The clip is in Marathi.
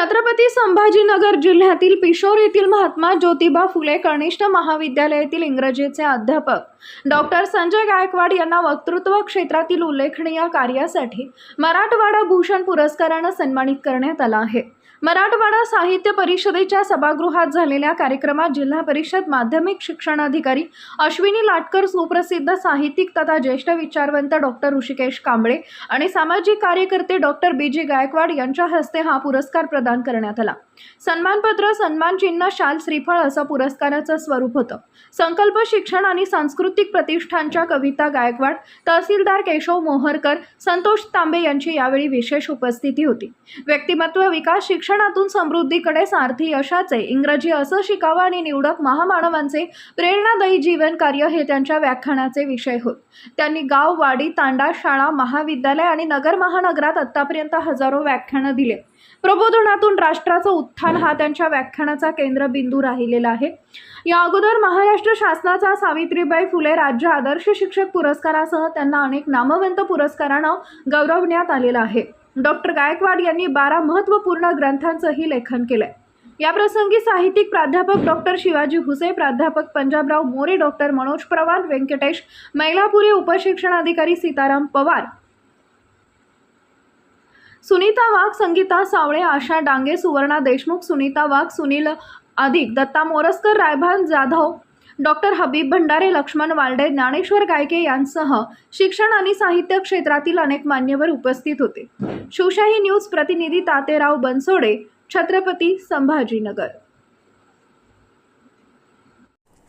छत्रपती संभाजीनगर जिल्ह्यातील पिशोर येथील महात्मा ज्योतिबा फुले कनिष्ठ महाविद्यालयातील इंग्रजीचे अध्यापक. डॉक्टर संजय गायकवाड यांना वक्तृत्व क्षेत्रातील उल्लेखनीय कार्यासाठी मराठवाडा भूषण पुरस्कारानं सन्मानित करण्यात आला आहे. मराठवाडा साहित्य परिषदेच्या सभागृहात झालेल्या कार्यक्रमात जिल्हा परिषद माध्यमिक शिक्षणाधिकारी अश्विनी लाटकर सुप्रसिद्ध साहित्यिक तथा ज्येष्ठ विचारवंत डॉक्टर ऋषिकेश कांबळे आणि सामाजिक कार्यकर्ते डॉक्टर बी. जी. गायकवाड यांच्या हस्ते हा पुरस्कार प्रदान करण्यात आला. सन्मानपत्र सन्मान चिन्ह शाल श्रीफळ असं पुरस्काराचं स्वरूप होतं. संकल्प शिक्षण आणि सांस्कृतिक प्रतिष्ठानच्या कविता गायकवाड तहसीलदार केशव मोहरकर संतोष तांबे यांची यावेळी विशेष उपस्थिती होती. व्यक्तिमत्व विकास शिक्षणातून समृद्धीकडे सारथी यशाचे इंग्रजी असं शिकावं आणि निवडक महामानवांचे प्रेरणादायी जीवन कार्य हे त्यांच्या व्याख्यानाचे विषय होत. त्यांनी गाव वाडी तांडा शाळा महाविद्यालय आणि नगर महानगरात आत्तापर्यंत हजारो व्याख्यानं दिले. प्रबोधनातून राष्ट्राचं उत्थान हा त्यांच्या व्याख्यानाचा केंद्रबिंदू राहिलेला आहे. या अगोदर महाराष्ट्र शासनाचा सावित्रीबाई फुले राज्य आदर्श शिक्षक पुरस्कारासह त्यांना अनेक नामवंत पुरस्कारानं गौरवण्यात आलेलं आहे. डॉक्टर गायकवाड यांनी बारा महत्त्वपूर्ण ग्रंथांचंही लेखन केलंय. याप्रसंगी साहित्यिक प्राध्यापक डॉक्टर शिवाजी हुसे प्राध्यापक पंजाबराव मोरे डॉक्टर मनोज प्रवाल व्यंकटेश मैलापुरे उपशिक्षणाधिकारी सीताराम पवार सुनीता वाघ संगीता सावळे आशा डांगे सुवर्णा देशमुख सुनीता वाघ सुनील अधिक दत्ता मोरसकर रायभान जाधव डॉक्टर हबीब भंडारे लक्ष्मण वाल्डे ज्ञानेश्वर गायके यांसह शिक्षण आणि साहित्य क्षेत्रातील अनेक मान्यवर उपस्थित होते. शिवशाही न्यूज प्रतिनिधी तातेराव बनसोडे छत्रपती संभाजीनगर.